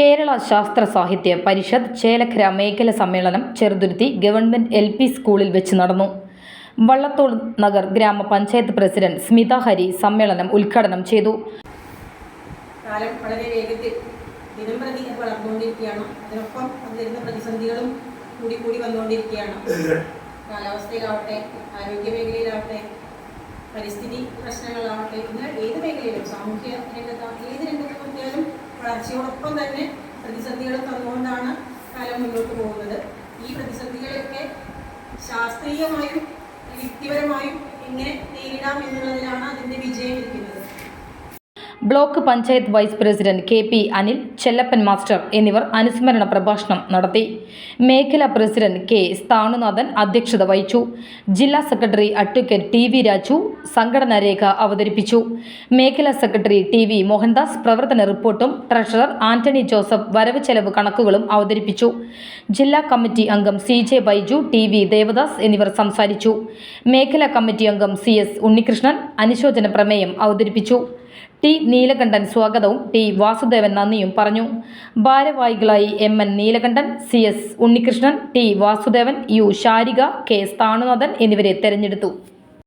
കേരള ശാസ്ത്ര സാഹിത്യ പരിഷത്ത് ചേലക്കര മേഖല സമ്മേളനം ചെറുതുരുത്തി ഗവൺമെന്റ് എൽ സ്കൂളിൽ വെച്ച് നടന്നു. വള്ളത്തോൾ നഗർ ഗ്രാമപഞ്ചായത്ത് പ്രസിഡന്റ് സ്മിത ഹരി സമ്മേളനം ഉദ്ഘാടനം ചെയ്തു. കാലം വളരെ വേഗത്തിൽ ദിനം പ്രതി വളർന്നുകൊണ്ടിരിക്കുകയാണ്. അതിനൊപ്പം അത് വരുന്ന പ്രതിസന്ധികളും കൂടി കൂടി വന്നുകൊണ്ടിരിക്കുകയാണ്. കാലാവസ്ഥയിലാവട്ടെ ആരോഗ്യ മേഖലയിലാവട്ടെ പരിസ്ഥിതി പ്രശ്നങ്ങളാവട്ടെ ഇന്ന് ഏത് മേഖലയിലും സാമൂഹ്യ രംഗത്താവട്ടെ ഏത് രംഗത്ത് വളർച്ചയോടൊപ്പം തന്നെ പ്രതിസന്ധികളും തന്നുകൊണ്ടാണ് കാലം മുന്നോട്ട് പോകുന്നത്. ഈ പ്രതിസന്ധികളൊക്കെ ശാസ്ത്രീയമായും വ്യക്തിപരമായും എങ്ങനെ നേരിടാം എന്നുള്ളതിലാണ് block panchayat vice president K P Anil Chellappan master എന്നിവർ അനുസ്മരണ പ്രഭാഷണം നടത്തി. മേഖലാ പ്രസിഡന്റ് കെ സ്ഥാണുനാഥൻ അധ്യക്ഷത വഹിച്ചു. ജില്ലാ secretary advocate T V Raju സംഘടനാ രേഖ അവതരിപ്പിച്ചു. മേഖലാ സെക്രട്ടറി ടി വി മോഹൻദാസ് പ്രവർത്തന റിപ്പോർട്ടും ട്രഷറർ ആന്റണി ജോസഫ് വരവ് ചെലവ് കണക്കുകളും അവതരിപ്പിച്ചു. ജില്ലാ കമ്മിറ്റി അംഗം C J Baiju T V Devadas എന്നിവർ സംസാരിച്ചു. മേഖലാ കമ്മിറ്റി അംഗം സി എസ് ഉണ്ണികൃഷ്ണൻ അനുശോചന പ്രമേയം അവതരിപ്പിച്ചു. ടി നീലകണ്ഠൻ സ്വാഗതവും ടി വാസുദേവൻ നന്ദിയും പറഞ്ഞു. ഭാരവാഹികളായി M N Neelakantan C S Unnikrishnan T Vasudevan U Sharika K Sthanunathan എന്നിവരെ തെരഞ്ഞെടുത്തു.